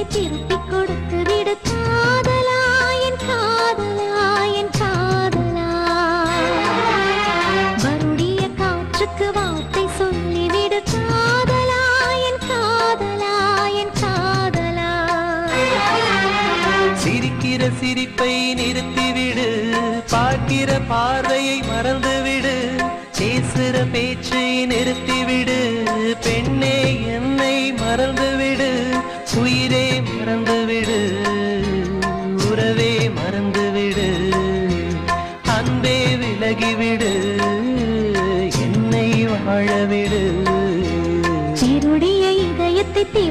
திருப்பி திருப்பி கொடுத்து விடு. காதலாயன் காதலாயன் காதலா வருடைய காற்றுக்கு வார்த்தை சொல்லிவிடு. காதலாயன் காதலாயன் காதலா சிரிக்கிற சிரிப்பை நிறுத்திவிடு. பார்க்கிற பார்வையை மறந்துவிடு. பேசுற பேச்சை நிறுத்திவிடு. பெண்ணே என்னை மறந்துவிடு. உயிரே உறவே மறந்துவிடு அன்பே விலகிவிடு. என்னை வாழவிடு. திருடிய இதயத்தை திருப்பிக்